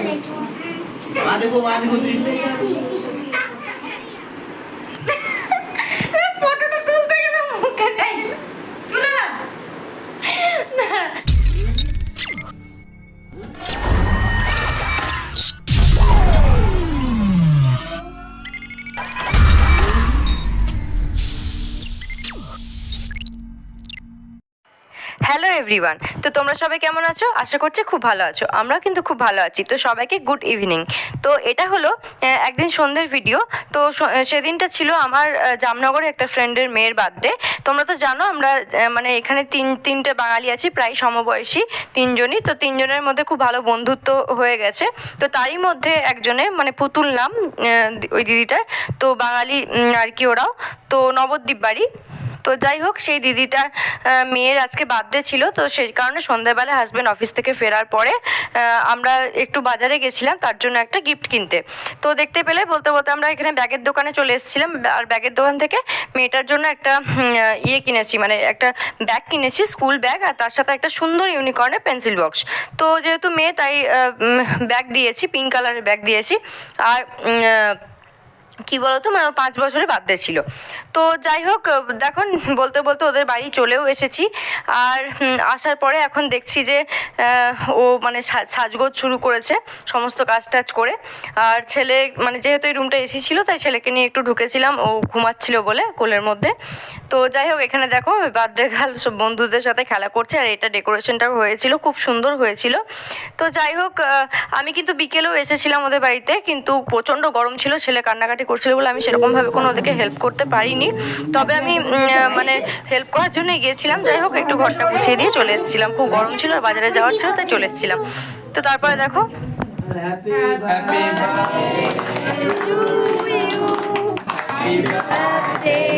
वहाँ देखो वहाँ देखो दृश्य হ্যালো এভরিওয়ান তো তোমরা সবাই কেমন আছো? আশা করছি খুব ভালো আছো। আমরা কিন্তু খুব ভালো আছি। তো সবাইকে গুড ইভিনিং তো এটা হলো একদিন সন্ধ্যের ভিডিও তো সেদিনটা ছিল আমার জামনগরে একটা ফ্রেন্ডের মেয়ের বার্থডে তোমরা তো জানো, আমরা মানে এখানে তিন, তিনটে বাঙালি আছি, প্রায় সমবয়সী তিনজনই। তো তিনজনের মধ্যে খুব ভালো বন্ধুত্ব হয়ে গেছে। তো তারই মধ্যে একজনে মানে পুতুল নাম ওই দিদিটার। তো বাঙালি আর কি ওরাও। তো নবদ্বীপ বাড়ি তো যাই হোক, সেই দিদিটার মেয়ের আজকে বার্থডে ছিল, তো সেই কারণে সন্ধ্যাবেলা হাজব্যান্ড অফিস থেকে ফেরার পরে আমরা একটু বাজারে গেছিলাম, তার জন্য একটা গিফট কিনতে। তো দেখতে পেলে বলতে বলতে আমরা এখানে ব্যাগের দোকানে চলে এসেছিলাম, আর ব্যাগের দোকান থেকে মেয়েটার জন্য একটা ইয়ে কিনেছি মানে একটা ব্যাগ কিনেছি স্কুল ব্যাগ আর তার সাথে একটা সুন্দর ইউনিকর্নের পেন্সিল বক্স তো যেহেতু মেয়ে, তাই ব্যাগ দিয়েছি পিঙ্ক কালারের ব্যাগ দিয়েছি, আর কি বলতো? মানে পাঁচ বছরে বার্থডে ছিল তো যাই হোক দেখুন, বলতে বলতে ওদের বাড়ি চলেও এসেছি। আর আসার পরে এখন দেখছি যে ও মানে সাজগোজ শুরু করেছে সমস্ত কাজ টাজ করে। আর ছেলে মানে যেহেতু এই রুমটা এসি ছিল, তাই ছেলেকে নিয়ে একটু ঢুকেছিলাম। ও ঘুমাচ্ছিল বলে কোলের মধ্যে। তো যাই হোক, এখানে দেখো বার্থডে গার্ল সব বন্ধুদের সাথে খেলা করছে, আর এটা ডেকোরেশনটাও হয়েছিল, খুব সুন্দর হয়েছিল। তো যাই হোক আমি কিন্তু বিকেলেও এসেছিলাম ওদের বাড়িতে, কিন্তু প্রচণ্ড গরম ছিল, ছেলে কান্নাকাটি করছিল বলে আমি সেরকমভাবে কোনো ওদেরকে হেল্প করতে পারিনি। তবে আমি মানে হেল্প করার জন্য গিয়েছিলাম। যাই হোক, একটু ঘরটা গুছিয়ে দিয়ে চলে এসেছিলাম। খুব গরম ছিল, আর বাজারে যাওয়ার ছিল, তাই চলে এসেছিলাম। তো তারপরে দেখো। ও অসুবিধা ক্যান্ডেল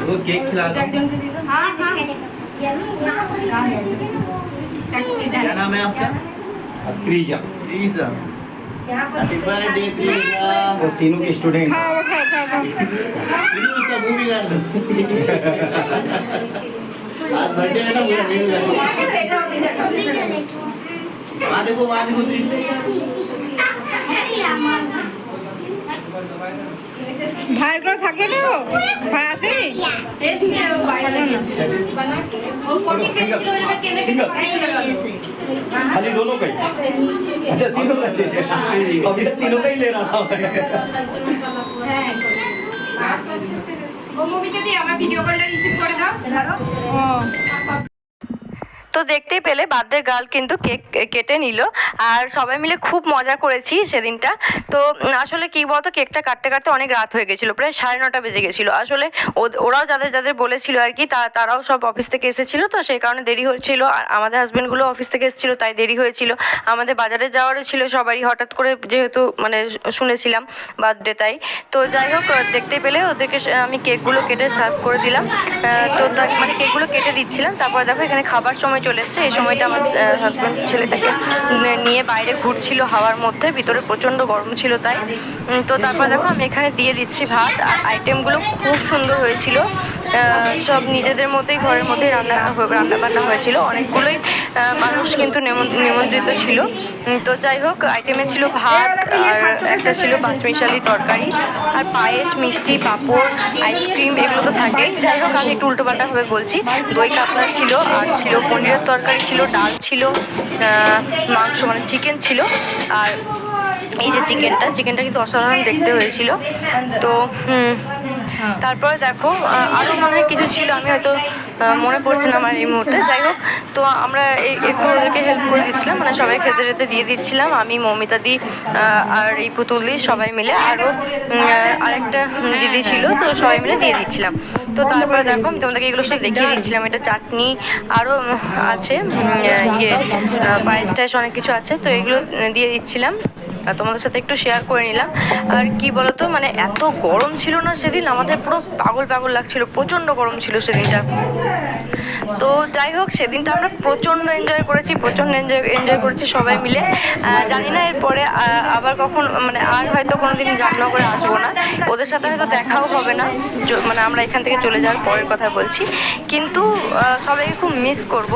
वो केक खिला दो একজনকে দিয়ে দাও हाँ हाँ क्या नाम है आपका? अक्रीजा प्लीजा हैप्पी बर्थडे श्रीजा वो सीनू के स्टूडेंट खाओ खाओ खाओ सीनू उसका मुँह बिगाड़ दो आज बर्थडे है ना मेरा मेनू है हाँ देखो वहाँ देखो दृश्य ভাইয়ের করে থাকলো না ও? ভাই আসেনি खाली दोनों का ही अच्छा तीनों का चाहिए अभी तक तीनों का ही ले रहा था তো দেখতেই পেলে বার্থডে গার্ল কিন্তু কেক কেটে নিল। আর সবাই মিলে খুব মজা করেছি সেদিনটা। তো আসলে কি বলতো, কেকটা কাটতে কাটতে অনেক রাত হয়ে গেছিল, প্রায় সাড়ে নটা বেজে গেছিল। আসলে ওরাও যাদের যাদের বলেছিল আর কি তারাও সব অফিস থেকে এসেছিল। তো সেই কারণে দেরি হয়েছিল আর আমাদের হাজব্যান্ডগুলো অফিস থেকে এসেছিল, তাই দেরি হয়েছিল। আমাদের বাজারে যাওয়ারও ছিল সবারই, হঠাৎ করে যেহেতু মানে শুনেছিলাম বার্থডে তাই। তো যাই হোক দেখতে পেলে ওদেরকে আমি কেকগুলো কেটে সার্ভ করে দিলাম। তো মানে কেকগুলো কেটে দিচ্ছিলাম। তারপরে দেখো এখানে খাবার সময় চলে এসছে। এই সময়টা আমার হাজব্যান্ড ছেলেটাকে নিয়ে বাইরে ঘুরছিল হাওয়ার মধ্যে, ভিতরে প্রচণ্ড গরম ছিল তাই। তো তারপর দেখো, আমি এখানে দিয়ে দিচ্ছি ভাত। আর আইটেমগুলো খুব সুন্দর হয়েছিল। সব নিজেদের মধ্যেই, ঘরের মধ্যেই রান্না রান্না বান্না হয়েছিল। অনেকগুলোই মানুষ কিন্তু নিমন্ত্রিত ছিল। তো যাই হোক আইটেমে ছিল ভাত, আর একটা ছিল পাঁচমিশালি তরকারি, আর পায়েস, মিষ্টি, পাঁপড় আইসক্রিম এগুলো তো থাকেই। যাই হোক, আমি একটু উল্টোপাল্টাভাবে বলছি। দই কাতলা ছিল, আর ছিল পনিরের তরকারি ছিল, ডাল ছিল মাংস মানে চিকেন ছিল। আর এই যে চিকেনটা চিকেনটা কিন্তু অসাধারণ দেখতে হয়েছিল। তো তারপরে দেখো আরও মনে হয় কিছু ছিল, আমি হয়তো মনে পড়ছে না আমার এই মুহূর্তে। যাই হোক, তো আমরা একটু ওদেরকে হেল্প করে দিচ্ছিলাম মানে সবাই খেতে খেতে দিয়ে দিচ্ছিলাম। আমি, মমিতা দি আর এই পুতুল দি সবাই মিলে। আরও আরেকটা দিদি ছিল, তো সবাই মিলে দিয়ে দিচ্ছিলাম। তো তারপরে দেখো, আমি তোমাদেরকে এগুলো সব দেখিয়ে দিচ্ছিলাম। এটা চাটনি আরও আছে ইয়ে পায়েস টায়েস অনেক কিছু আছে, তো এগুলো দিয়ে দিচ্ছিলাম। তোমাদের সাথে একটু শেয়ার করে নিলাম। আর কি বলতো মানে এত গরম ছিল না সেদিন, আমাদের পুরো পাগল পাগল লাগছিল, প্রচণ্ড গরম ছিল সেদিনটা। তো যাই হোক, সেদিনটা আমরা প্রচণ্ড এনজয় করেছি, প্রচণ্ড এনজয় এনজয় করেছি সবাই মিলে। জানি না এরপরে আবার কখন মানে আর হয়তো কোনো দিন জামনগরে আসব না। ওদের সাথে হয়তো দেখাও হবে না মানে আমরা এখান থেকে চলে যাওয়ার পরের কথা বলছি। কিন্তু সবাইকে খুব মিস করব।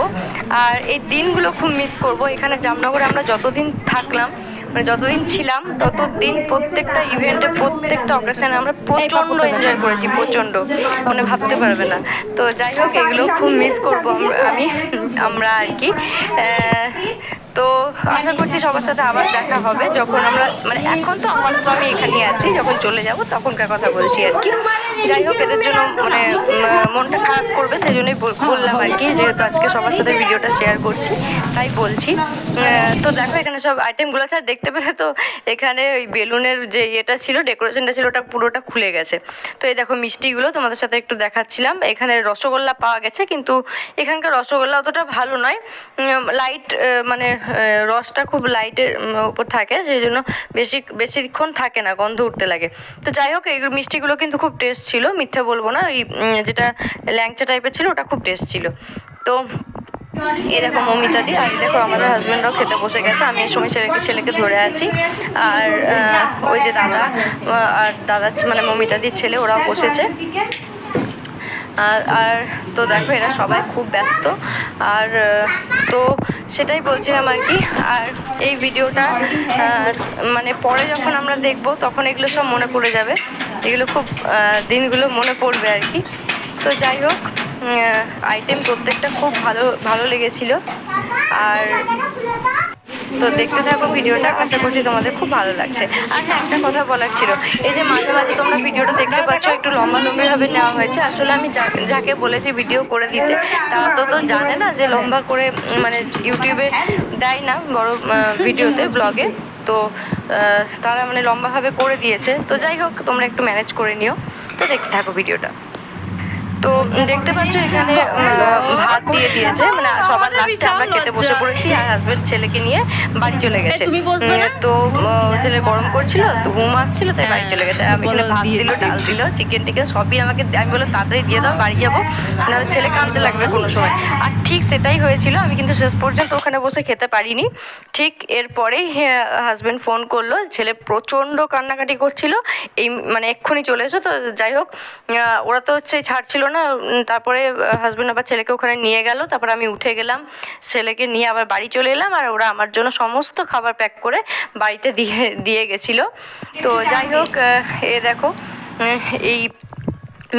আর এই দিনগুলো খুব মিস করব। এখানে জামনগরে আমরা যতদিন থাকলাম মানে যতদিন ছিলাম ততদিন প্রত্যেকটা ইভেন্টে প্রত্যেকটা অকেশনে আমরা প্রচণ্ড এনজয় করেছি প্রচণ্ড। মানে ভাবতে পারবে না। তো যাই হোক এগুলো খুব মিস করব আমি আমরা আর কি। তো আশা করছি সবার সাথে আবার দেখা হবে। যখন আমরা মানে এখন তো আমার তো আমি এখানেই আছি যখন চলে যাব তখনকার কথা বলছি আর কি। যাই হোক, এদের জন্য মানে মনটা খারাপ করবে সেই জন্যই বল- বললাম আর কি, যেহেতু আজকে সবার সাথে ভিডিওটা শেয়ার করছি, তাই বলছি। তো দেখো, এখানে সব আইটেমগুলো আছে, আর দেখতে পেলে তো এখানে ওই বেলুনের যে ইয়েটা ছিল ডেকোরেশনটা ছিল, ওটা পুরোটা খুলে গেছে। তো এই দেখো, মিষ্টিগুলো তোমাদের সাথে একটু দেখাচ্ছিলাম। এখানে রসগোল্লা পাওয়া গেছে, কিন্তু এখানকার রসগোল্লা অতটা ভালো নয়। লাইট মানে রসটা খুব লাইটের উপর থাকে, সেই জন্য বেশি, বেশিক্ষণ থাকে না, গন্ধ উঠতে লাগে। তো যাই হোক, এই মিষ্টিগুলো কিন্তু খুব টেস্ট ছিল, মিথ্যে বলব না ওই যেটা ল্যাংচা টাইপের ছিল, ওটা খুব টেস্ট ছিল। তো দেখো মমিতা দি, আর দেখো আমাদের হাজব্যান্ডরাও খেতে বসে গেছে, আমি এই সময় ছেলেকে ছেলেকে ধরে আছি। আর ওই যে দাদা আর দাদা মানে মমিতা দির ছেলে, ওরাও বসেছে। আর আর তো দেখো, এরা সবাই খুব ব্যস্ত। আর, তো সেটাই বলছিলাম আর কি, আর এই ভিডিওটা মানে পরে যখন আমরা দেখব, তখন এগুলো সব মনে পড়ে যাবে। এগুলো খুব দিনগুলো মনে পড়বে আর কি। তো যাই হোক আইটেম প্রত্যেকটা খুব ভালো ভালো লেগেছিল। আর তো দেখতে থাকো ভিডিওটা, আশা করছি তোমাদের খুব ভালো লাগছে। আর হ্যাঁ একটা কথা বলার ছিল। এই যে মাঝে মাঝে তোমরা ভিডিওটা দেখতে পাচ্ছ, একটু লম্বা লম্বিভাবে নেওয়া হয়েছে। আসলে আমি যাকে বলেছি ভিডিও করে দিতে, তা তো তো জানে না যে লম্বা করে মানে ইউটিউবে দেয় না বড় ভিডিওতে ব্লগে তো তারা মানে লম্বাভাবে করে দিয়েছে। তো যাই হোক, তোমরা একটু ম্যানেজ করে নিও। তো দেখতে থাকো ভিডিওটা তো দেখতে পাচ্ছ এখানে ভাত দিয়ে দিয়েছে। মানে সবার লাস্টে আমরা খেতে বসে পড়েছি আর হাজবেন্ড ছেলেকে নিয়ে বাড়ি চলে গেছে। উম, তো ছেলে গরম করছিল তো ঘুম আসছিল তাই বাড়ি চলে গেছে। আমি এখানে ভাত দিল ডাল দিল চিকেন টিকেন সবই আমাকে আমি বললাম তাড়াতাড়ি দিয়ে দাও বাড়ি যাব। না ছেলে কাঁদতে লাগবে কোনো সময়। আর ঠিক সেটাই হয়েছিল আমি কিন্তু শেষ পর্যন্ত ওখানে বসে খেতে পারিনি। ঠিক এরপরেই হাজবেন্ড ফোন করল ছেলে প্রচণ্ড কান্নাকাটি করছিল। এই মানে এক্ষুনি চলে এসো তো যাই হোক ওরা তো হচ্ছে ছাড়ছিল না তারপরে হাজব্যান্ড আবার ছেলেকে ওখানে নিয়ে গেল, তারপরে আমি উঠে গেলাম, ছেলেকে নিয়ে আবার বাড়ি চলে এলাম, আর ওরা আমার জন্য সমস্ত খাবার প্যাক করে বাড়িতে দিয়ে দিয়ে গেছিল। তো যাই হোক এ দেখো এই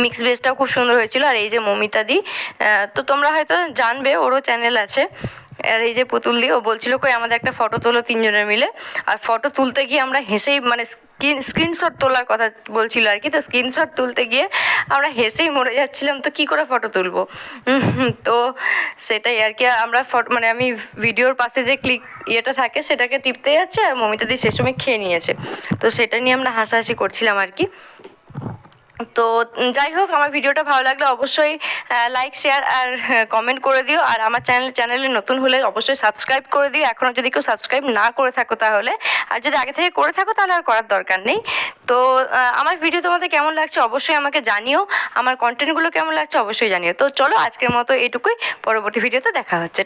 মিক্স ভেজটাও খুব সুন্দর হয়েছিল, আর এই যে মমিতাদি তো তোমরা হয়তো জানবে, ওরও চ্যানেল আছে। আর এই যে পুতুল দিয়ে ও বলছিল, কই, আমাদের একটা ফটো তোলো তিনজনের মিলে। আর ফটো তুলতে গিয়ে আমরা হেসেই মানে স্ক্রিন স্ক্রিনশট তোলার কথা বলছিল আর কি। তো স্ক্রিনশট তুলতে গিয়ে আমরা হেসেই মরে যাচ্ছিলাম, তো কি করে ফটো তুলবো? তো সেটাই আর কি। আমরা ফটো মানে আমি ভিডিওর পাশে যে ক্লিক ইয়েটা থাকে, সেটাকে টিপতে যাচ্ছে আর মমিতা দি সে সময় খেয়ে নিয়েছে। তো সেটা নিয়ে আমরা হাসাহাসি করছিলাম আর কি। তো যাই হোক, আমার ভিডিওটা ভালো লাগলে অবশ্যই লাইক শেয়ার আর কমেন্ট করে দিও। আর আমার চ্যানেল চ্যানেলে নতুন হলে অবশ্যই সাবস্ক্রাইব করে দিও। এখনও যদি কেউ সাবস্ক্রাইব না করে থাকো তাহলে, আর যদি আগে থেকে করে থাকো তাহলে আর করার দরকার নেই। তো আমার ভিডিও তোমাদের কেমন লাগছে অবশ্যই আমাকে জানিও। আমার কন্টেন্টগুলো কেমন লাগছে অবশ্যই জানিও। তো চলো আজকের মতো এটুকুই। পরবর্তী ভিডিওতে দেখা হচ্ছে।